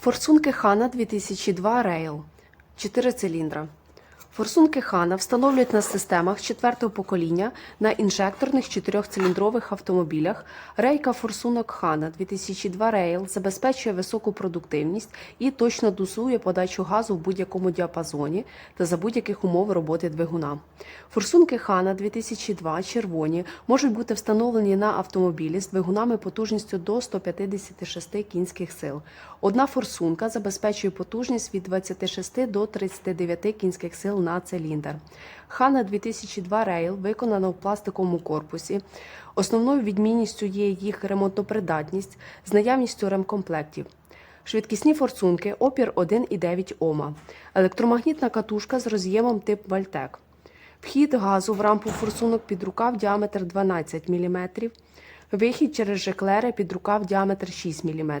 Форсунки Хана 2002 Рейл 4 циліндра. Форсунки Хана встановлюють на системах четвертого покоління на інжекторних чотирьохциліндрових автомобілях. Рейка форсунок Хана 2002 Rail забезпечує високу продуктивність і точно дозує подачу газу в будь-якому діапазоні та за будь-яких умов роботи двигуна. Форсунки Хана 2002 червоні можуть бути встановлені на автомобілі з двигунами потужністю до 156 кінських сил. Одна форсунка забезпечує потужність від 26 до 39 кінських сил на циліндр. Хана 2002 Rail виконана в пластиковому корпусі. Основною відмінністю є їх ремонтопридатність з наявністю ремкомплектів. Швидкісні форсунки, опір 1,9 Ома, електромагнітна катушка з роз'ємом тип Вальтек. Вхід газу в рампу форсунок під рукав діаметр 12 мм, вихід через жеклери під рукав діаметр 6 мм.